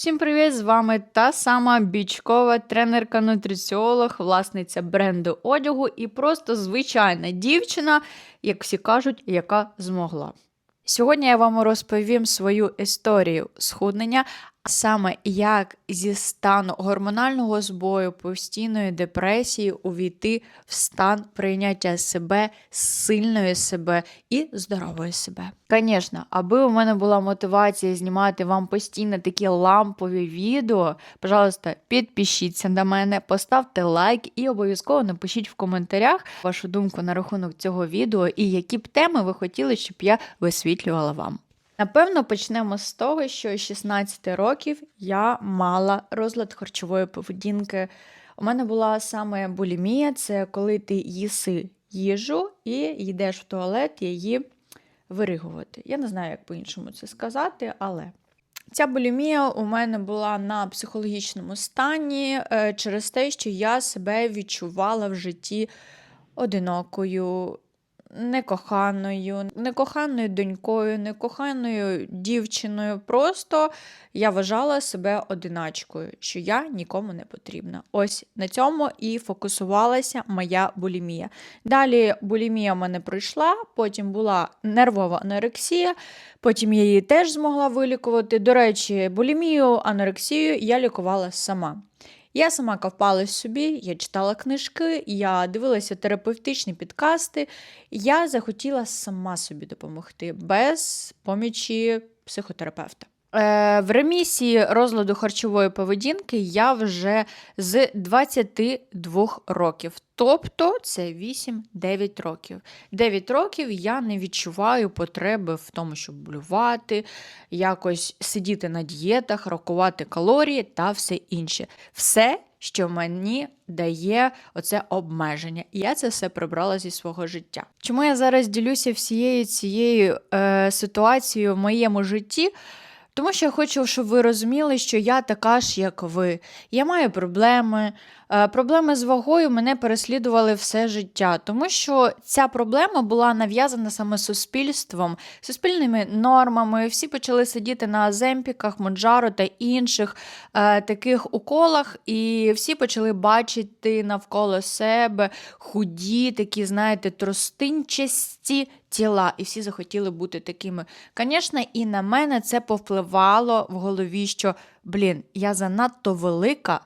Всім привіт! З вами та сама бічкова тренерка-нутриціолог, власниця бренду одягу і просто звичайна дівчина, як всі кажуть, яка змогла. Сьогодні я вам розповім свою історію схуднення, саме як зі стану гормонального збою, постійної депресії увійти в стан прийняття себе, сильної себе і здорової себе. Звісно, аби у мене була мотивація знімати вам постійно такі лампові відео, пожалуйста, підпишіться на мене, поставте лайк і обов'язково напишіть в коментарях вашу думку на рахунок цього відео і які б теми ви хотіли, щоб я висвітлювала вам. Напевно, почнемо з того, що з 16 років я мала розлад харчової поведінки. У мене була саме булімія, це коли ти їси їжу і йдеш в туалет її виригувати. Я не знаю, як по-іншому це сказати, але. Ця булімія у мене була на психологічному стані е, через те, що я себе відчувала в житті одинокою, некоханою, некоханою донькою, некоханою дівчиною. Просто я вважала себе одиначкою, що я нікому не потрібна. Ось на цьому і фокусувалася моя булімія. Далі булімія в мене пройшла, потім була нервова анорексія, потім я її теж змогла вилікувати. До речі, булімію, анорексію я лікувала сама. Я сама ковпалась собі, я читала книжки, я дивилася терапевтичні підкасти. Я захотіла сама собі допомогти без помічі психотерапевта. Е, в ремісії розладу харчової поведінки я вже з 22 років. Тобто це 8-9 років. 9 років я не відчуваю потреби в тому, щоб блювати, якось сидіти на дієтах, рахувати калорії та все інше. Все, що мені дає оце обмеження. І я це все прибрала зі свого життя. Чому я зараз ділюся всією цією е, ситуацією в моєму житті? Тому що я хочу, щоб ви розуміли, що я така ж, як ви. Я маю проблеми. Е, Проблеми з вагою мене переслідували все життя, тому що ця проблема була нав'язана саме суспільством, суспільними нормами. Всі почали сидіти на аземпіках, моджаро та інших е, таких уколах, і всі почали бачити навколо себе худі, такі, знаєте, тростинчасті тіла, і всі захотіли бути такими. Звісно, і на мене це повпливало в голові, що, блін, я занадто велика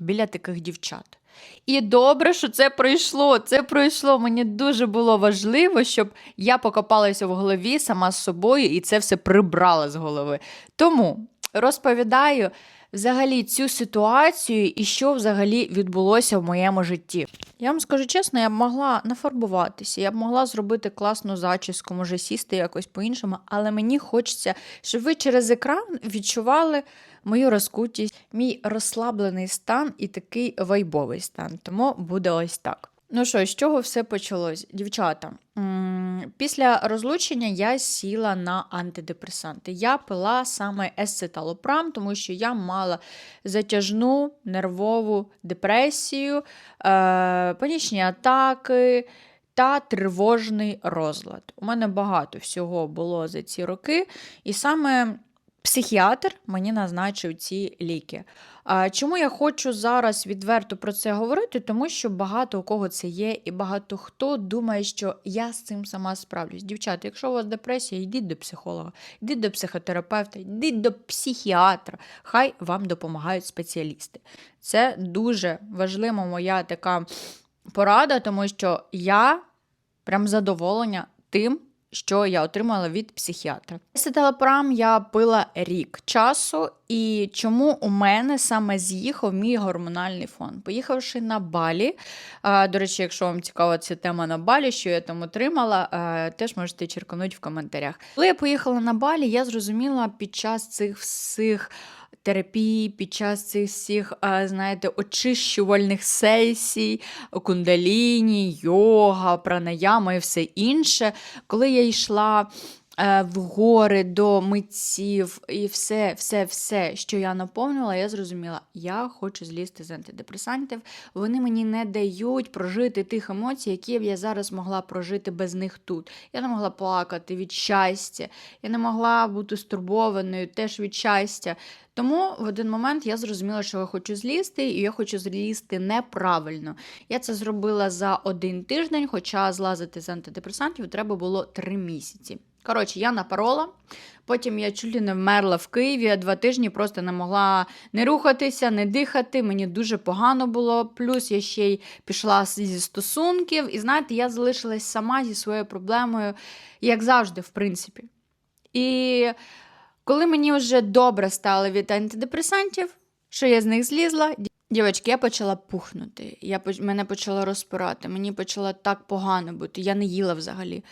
біля таких дівчат. І добре, що це пройшло. Це пройшло. Мені дуже було важливо, щоб я покопалася в голові сама з собою і це все прибрала з голови. Тому розповідаю взагалі цю ситуацію і що взагалі відбулося в моєму житті. Я вам скажу чесно, я б могла нафарбуватися, я б могла зробити класну зачіску, може сісти якось по-іншому, але мені хочеться, щоб ви через екран відчували мою розкутість, мій розслаблений стан і такий вайбовий стан. Тому буде ось так. Ну що, з чого все почалось? Дівчата, після розлучення я сіла на антидепресанти. Я пила саме есцеталопрам, тому що я мала затяжну нервову депресію, е, панічні атаки та тривожний розлад. У мене багато всього було за ці роки, і саме психіатр мені назначив ці ліки. Чому я хочу зараз відверто про це говорити? Тому що багато у кого це є, і багато хто думає, що я з цим сама справлюсь. Дівчата, якщо у вас депресія, йдіть до психолога, йдіть до психотерапевта, йдіть до психіатра. Хай вам допомагають спеціалісти. Це дуже важлива моя така порада, тому що я прям задоволення тим що я отримала від психіатра. Сетелепрам я пила рік часу, і чому у мене саме з'їхав мій гормональний фон? Поїхавши на Балі. До речі, якщо вам цікава ця тема на Балі, що я там отримала, теж можете черканути в коментарях. Коли я поїхала на Балі, я зрозуміла під час цих всіх терапії під час цих всіх, знаєте, очищувальних сесій, кундаліні, йога, пранаяма і все інше. Коли я йшла в гори до митців і все, все, все, що я наповнювала, я зрозуміла, я хочу злізти з антидепресантів. Вони мені не дають прожити тих емоцій, які б я зараз могла прожити без них тут. Я не могла плакати від щастя, я не могла бути стурбованою теж від щастя. Тому в один момент я зрозуміла, що я хочу злізти, і я хочу злізти неправильно. Я це зробила за один тиждень, хоча злазити з антидепресантів треба було три місяці. Коротше, я напорола. Потім я чуть ли не вмерла в Києві. Я два тижні просто не могла не рухатися, не дихати. Мені дуже погано було. Плюс я ще й пішла зі стосунків. І знаєте, я залишилась сама зі своєю проблемою, як завжди, в принципі. І коли мені вже добре стало від антидепресантів, що я з них злізла, дівчатки, я почала пухнути. Я, мене почало розпирати, мені почало так погано бути. Я не їла взагалі.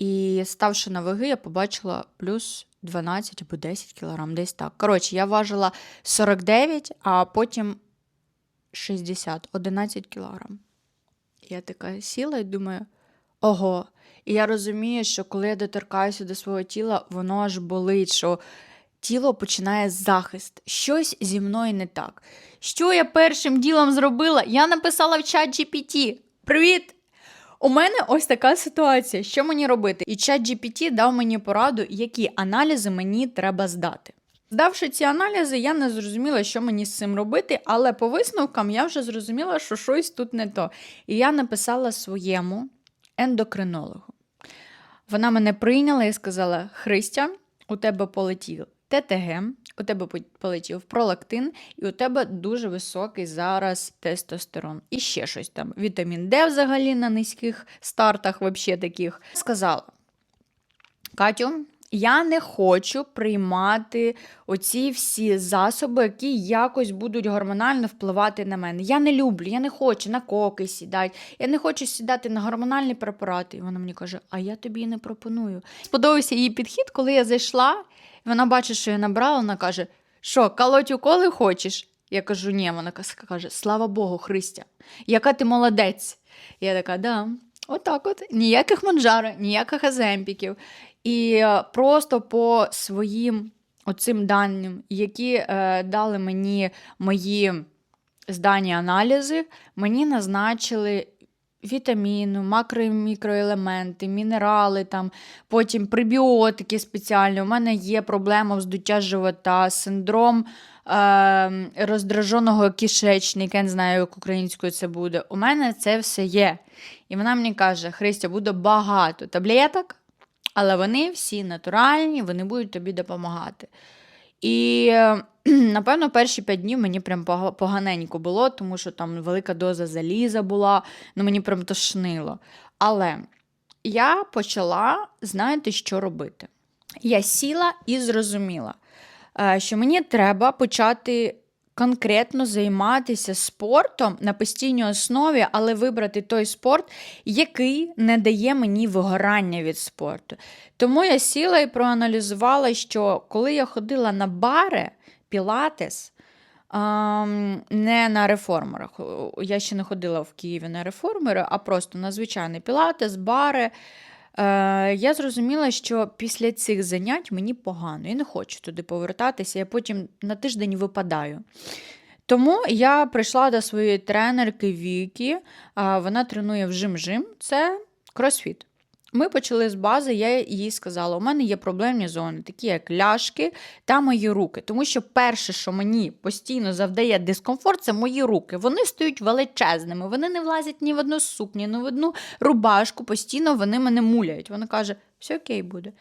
І ставши на ваги, я побачила плюс 12 або 10 кілограм, десь так. Коротше, я важила 49, а потім 60, 11 кілограм. Я така сіла і думаю, ого. І я розумію, що коли я доторкаюся до свого тіла, воно аж болить, що тіло починає захист. Щось зі мною не так. Що я першим ділом зробила? Я написала в чат GPT. Привіт! У мене ось така ситуація. Що мені робити? І чат GPT дав мені пораду, які аналізи мені треба здати. Здавши ці аналізи, я не зрозуміла, що мені з цим робити, але по висновкам я вже зрозуміла, що щось тут не то. І я написала своєму ендокринологу. Вона мене прийняла і сказала: Христя, у тебе полетів ТТГ, у тебе полетів пролактин, і у тебе дуже високий зараз тестостерон. І ще щось там. Вітамін Д взагалі на низьких стартах, взагалі таких. Сказала: Катю, я не хочу приймати оці всі засоби, які якось будуть гормонально впливати на мене. Я не люблю, я не хочу на коки сідати, я не хочу сідати на гормональні препарати. І вона мені каже: А я тобі не пропоную. Сподобався її підхід, коли я зайшла, і вона бачить, що я набрала, вона каже: Що, колоть уколи хочеш? Я кажу, ні, вона каже: Слава Богу, Христя, яка ти молодець. Я така, да. Отак от, ніяких манжара, ніяких аземпіків. І е, просто по своїм оцим даним, які е, дали мені мої здані аналізи, мені назначили вітаміну, макро і мікроелементи, мінерали, там, потім пребіотики спеціальні. У мене є проблема вздуття живота, синдром е, роздраженого кишечника, я не знаю, як українською це буде. У мене це все є. І вона мені каже: Христя, буде багато таблеток, але вони всі натуральні, вони будуть тобі допомагати. І, напевно, перші п'ять днів мені прям поганенько було, тому що там велика доза заліза була, ну мені прям тошнило. Але я почала, знаєте, що робити? Я сіла і зрозуміла, е, що мені треба почати конкретно займатися спортом на постійній основі, але вибрати той спорт, який не дає мені вигорання від спорту. Тому я сіла і проаналізувала, що коли я ходила на бари, пілатес, не на реформерах. Я ще не ходила в Києві на реформери, а просто на звичайний пілатес, бари. Е, я зрозуміла, що після цих занять мені погано. Я не хочу туди повертатися, я потім на тиждень випадаю. Тому я прийшла до своєї тренерки Вікі. Вона тренує в жим-жим. Це кросфіт. Ми почали з бази, я їй сказала: у мене є проблемні зони, такі як ляшки та мої руки. Тому що перше, що мені постійно завдає дискомфорт, це мої руки. Вони стають величезними, вони не влазять ні в одну сукню, ні в одну рубашку. Постійно вони мене муляють. Вона каже: все окей буде.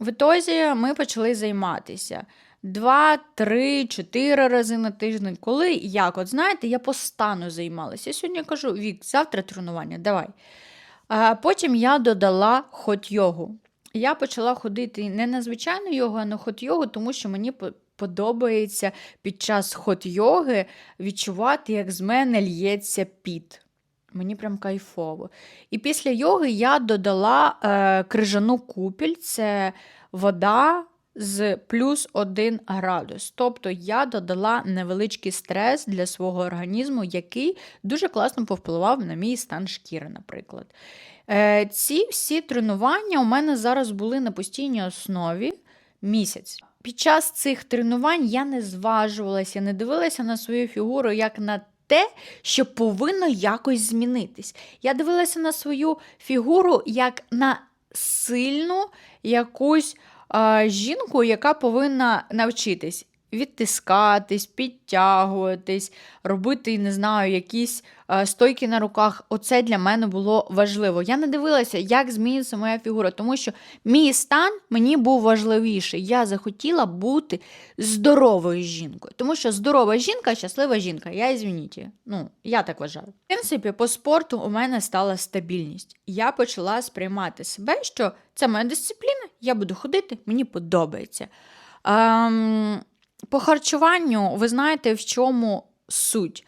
В ітозі ми почали займатися. Два, три, чотири рази на тиждень. Коли як? От знаєте, я по стану займалася. Я сьогодні кажу: Вік, завтра тренування, давай. А потім я додала хот-йогу. Я почала ходити не на звичайну йогу, а на хот-йогу, тому що мені подобається під час хот-йоги відчувати, як з мене л'ється піт. Мені прям кайфово. І після йоги я додала е, крижану купіль, це вода з плюс 1 градус. Тобто я додала невеличкий стрес для свого організму, який дуже класно повпливав на мій стан шкіри, наприклад. Е, ці всі тренування у мене зараз були на постійній основі місяць. Під час цих тренувань я не зважувалася, не дивилася на свою фігуру як на те, що повинно якось змінитись. Я дивилася на свою фігуру як на сильну якусь жінку, яка повинна навчитись відтискатись, підтягуватись, робити, не знаю, якісь е, стойки на руках. Оце для мене було важливо. Я не дивилася, як зміниться моя фігура, тому що мій стан мені був важливіший. Я захотіла бути здоровою жінкою. Тому що здорова жінка щаслива жінка. Я звініть. Ну, я так вважаю. В принципі, по спорту у мене стала стабільність. Я почала сприймати себе, що це моя дисципліна, я буду ходити, мені подобається. Ем, по харчуванню, ви знаєте, в чому суть.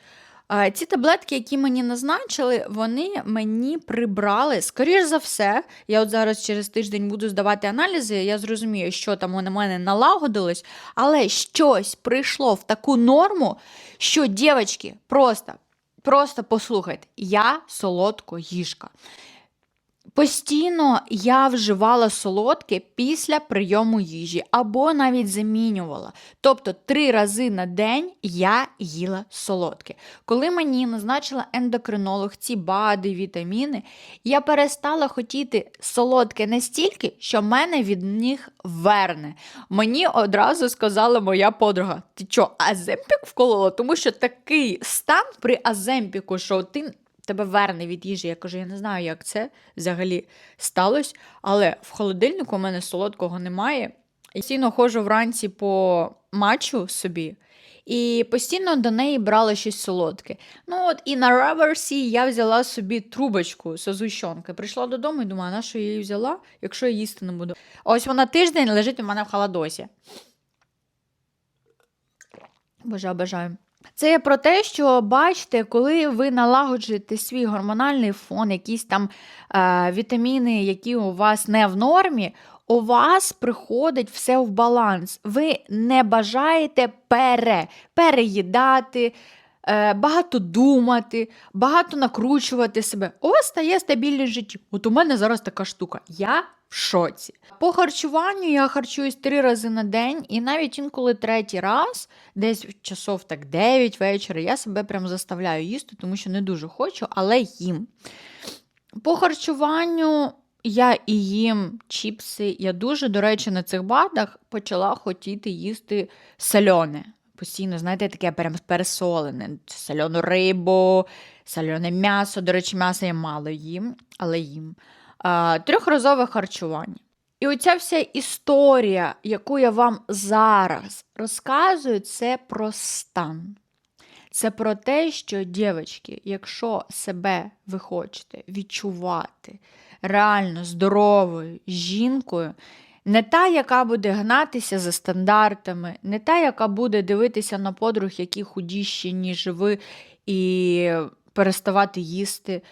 Ці таблетки, які мені назначили, вони мені прибрали, скоріш за все, я от зараз через тиждень буду здавати аналізи, я зрозумію, що там на мене налагодилось, але щось прийшло в таку норму, що, дівчатки, просто, просто послухайте, я солодкоїжка. Постійно я вживала солодке після прийому їжі або навіть замінювала. Тобто три рази на день я їла солодке. Коли мені назначила ендокринолог ці БАДи, вітаміни, я перестала хотіти солодке настільки, що мене від них верне. Мені одразу сказала моя подруга: ти що, аземпік вколола? Тому що такий стан при аземпіку, що ти тебе верне від їжі. Я кажу, я не знаю, як це взагалі сталося, але в холодильнику у мене солодкого немає. Я постійно ходжу вранці по матчу собі. І постійно до неї брала щось солодке. Ну от і на реверсі я взяла собі трубочку з згущенки. Прийшла додому і думаю, на що я її взяла, якщо я їсти не буду. Ось вона тиждень лежить у мене в холодосі. Боже, обожаю. Це про те, що бачите, коли ви налагоджуєте свій гормональний фон, якісь там е, вітаміни, які у вас не в нормі, у вас приходить все в баланс. Ви не бажаєте пере, переїдати, багато думати, багато накручувати себе. У вас стає стабільність в житті. От у мене зараз така штука. Я в шоці. По харчуванню я харчуюсь три рази на день, і навіть інколи третій раз, десь в часов так 9 вечора, я себе прям заставляю їсти, тому що не дуже хочу, але їм. По харчуванню я і їм чіпси. Я дуже, до речі, на цих бадах почала хотіти їсти сальоне. Постійно, знаєте, таке прям пересолене. Сальону рибу, сальоне м'ясо. До речі, м'ясо я мало їм, але їм. А, трьохразове харчування. І оця вся історія, яку я вам зараз розказую, це про стан. Це про те, що, дівчатки, якщо себе ви хочете відчувати реально здоровою жінкою, не та, яка буде гнатися за стандартами, не та, яка буде дивитися на подруг, які худіші, ніж ви, і переставати їсти.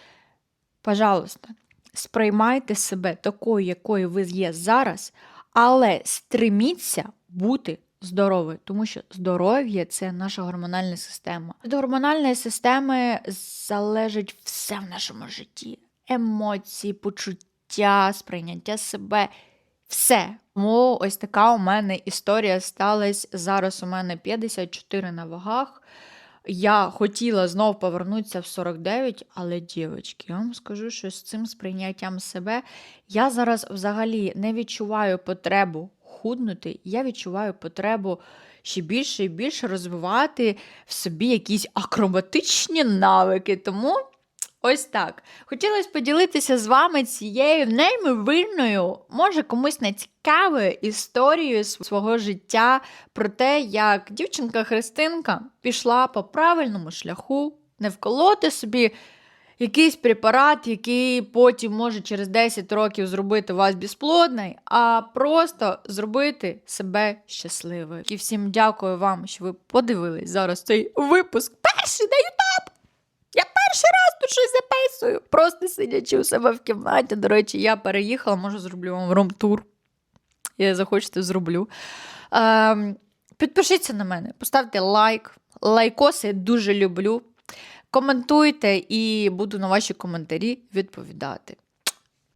Пожалуйста, сприймайте себе такою, якою ви є зараз, але стреміться бути здоровою, тому що здоров'я це наша гормональна система. Від гормональної системи залежить все в нашому житті: емоції, почуття, сприйняття себе. Все. Тому ось така у мене історія сталася. Зараз у мене 54 на вагах. Я хотіла знов повернутися в 49, але, дівчатки, я вам скажу, що з цим сприйняттям себе я зараз взагалі не відчуваю потребу худнути, я відчуваю потребу ще більше і більше розвивати в собі якісь акробатичні навики. Тому ось так. Хотілося поділитися з вами цією неймовірною, може комусь не цікавою історією свого життя про те, як дівчинка Христинка пішла по правильному шляху, не вколоти собі. Якийсь препарат, який потім може через 10 років зробити вас безплодною, а просто зробити себе щасливою. І всім дякую вам, що ви подивились зараз цей випуск. Перший на Ютуб! Я перший раз тут щось записую, просто сидячи у себе в кімнаті. До речі, я переїхала, може, зроблю вам рум-тур. Я захочете, зроблю. Ем, підпишіться на мене, поставте лайк. Лайкоси я дуже люблю. Коментуйте і буду на ваші коментарі відповідати.